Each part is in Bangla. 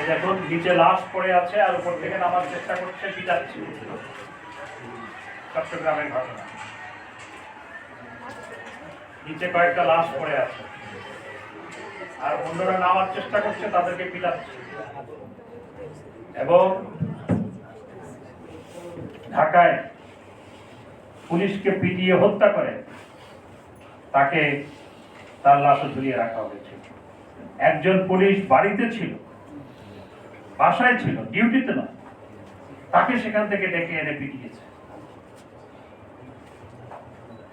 এই দেখুন, নিচে লাশ পড়ে আছে আর উপর থেকে নামার চেষ্টা করছে পিটাচ্ছে চট্টগ্রামের ঘটনা। নিচে কয়েকটা লাশ পড়ে আছে। আর অন্যরা নামার চেষ্টা করছে তাদেরকে পিটাচ্ছে এবং ঢাকায় পুলিশকে পিটিয়ে হত্যা করে তাকে তার লাশও ঝুলিয়ে রাখা হয়েছে। একজন পুলিশ বাড়িতে ছিল। বাসায় ছিল, ডিউটিতে নয়। তাকে সেখান থেকে ডেকে এনে পিটিয়েছে।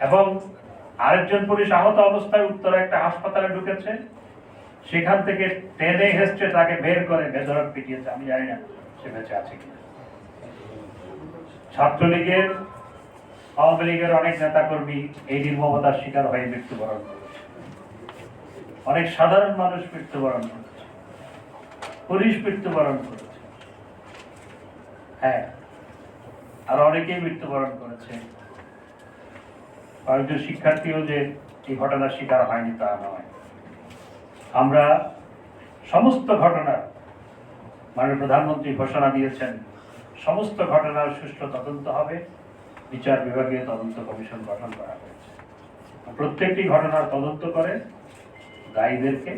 এবং আরেকজন পুলিশ আহত অবস্থায় উত্তরে একটা হাসপাতালে ঢুকেছে। সেখান থেকে টেনে হেসছে তাকে বের করে বেধরক পিটিয়েছে। আমি জানি না সে বেঁচে আছে কিনা। ছাত্রলীগের, আওয়ামী লীগের অনেক নেতাকর্মী এই নির্মমতার শিকার হয়ে মৃত্যুবরণ করেছে। অনেক সাধারণ মানুষ মৃত্যুবরণ করেছে। পুলিশ মৃত্যুবরণ করেছে। হ্যাঁ আর অনেকেই মৃত্যুবরণ করেছে। কয়েকজন শিক্ষার্থীও যে এই ঘটনার শিকার হয়নি তা নয়। আমরা সমস্ত ঘটনার মাননীয় প্রধানমন্ত্রী ঘোষণা দিয়েছেন, সমস্ত ঘটনার সুষ্ঠু তদন্ত হবে। বিচার বিভাগীয় তদন্ত কমিশন গঠন করা হয়েছে। প্রত্যেকটি ঘটনার তদন্ত করে দায়ীদেরকে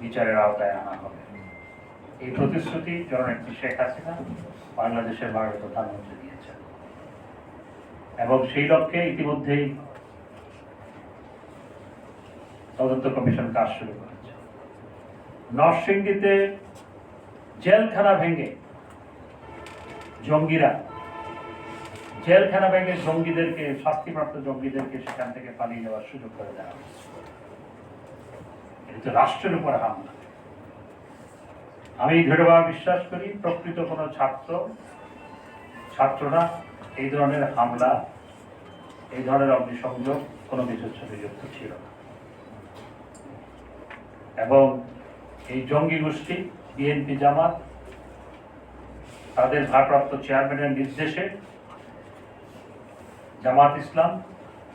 বিচারের আওতায় আনা হবে। এই প্রতিশ্রুতি জননেত্রী শেখ হাসিনা বাংলাদেশের মাননীয় প্রধানমন্ত্রী দিয়েছেন। এবং সেই লক্ষ্যে ইতিমধ্যেই তদন্ত কমিশন কাজ শুরু করেছে। নরসিংদীতে জেলখানা ভেঙে জঙ্গিরা, জেলখানা ভেঙে জঙ্গিদেরকে, শাস্তিপ্রাপ্ত জঙ্গিদেরকে সেখান থেকে পালিয়ে যাওয়ার সুযোগ করে দেওয়া হয়েছে। এটা রাষ্ট্রের উপর হামলা। আমি দৃঢ়ভাবে বিশ্বাস করি, প্রকৃত কোনো ছাত্র, ছাত্ররা এই ধরনের হামলা, এই ধরনের অগ্নিসংযোগ কোনো কিছুর সাথে যুক্ত ছিল না। এবং এই জঙ্গি গোষ্ঠী বিএনপি জামাত, তাদের ভারপ্রাপ্ত চেয়ারম্যানের নির্দেশে জামাত ইসলাম,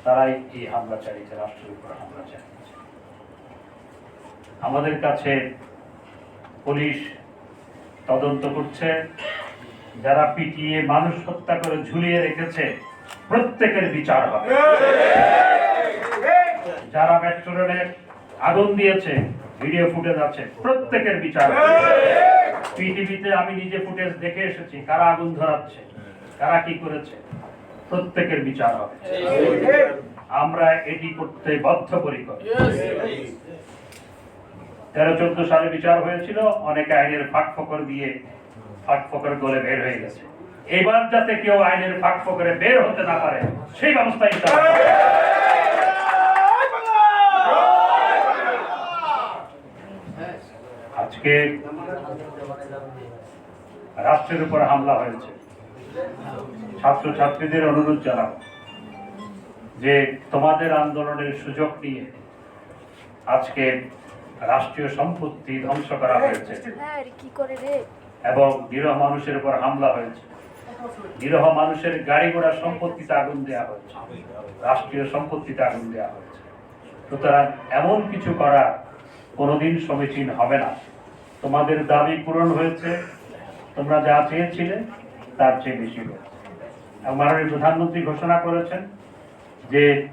তারাই এই হামলা চালিয়েছে, রাষ্ট্রের উপর হামলা চালিয়েছে। আমাদের কাছে পুলিশ তদন্ত করছে। যারা পিটিয়ে মানুষ হত্যা করে ঝুলিয়ে রেখেছে, প্রত্যেকের বিচার হবে। যারা মেট্রো রেলে আগুন দিয়েছে ভিডিও ফুটেজ আছে, প্রত্যেকের বিচার পৃথিবীতে আমি নিজে ফুটেজ দেখে এসেছি, কারা আগুন ধরাচ্ছে, কারা কি করেছে, প্রত্যেকের বিচার হবে। আমরা এটি করতে বদ্ধপরিকর তেরো, চোদ্দ সালে বিচার হয়েছিল, অনেকে আইনের ফাঁক ফকর দিয়ে ফাঁক ফকর করে বের হয়ে গেছে। এবার যাতে কেউ আইনের ফাঁক ফকরে বের হতে না পারে, সেই ব্যবস্থা আজকে রাষ্ট্রের উপর হামলা হয়েছে। ছাত্র ছাত্রীদের অনুরোধ জানাব যে তোমাদের আন্দোলনের সুযোগ নিয়ে আজকে রাষ্ট্রীয় সম্পত্তি ধ্বংস করা হয়েছে। হ্যাঁ এবং নিরহ মানুষের উপর হামলা হয়েছে। নিরহ মানুষের গাড়ি ঘোড়া সম্পত্তিতে আগুন দেওয়া হয়েছে। রাষ্ট্রীয় সম্পত্তিতে আগুন দেওয়া হয়েছে। সুতরাং এমন কিছু করা কোনোদিন সমীচীন হবে না। তোমাদের দাবি পূরণ হয়েছে। তোমরা যা চেয়েছিলে তার চেয়ে বেশি হয়েছে। মাননীয় প্রধানমন্ত্রী ঘোষণা করেছেন যে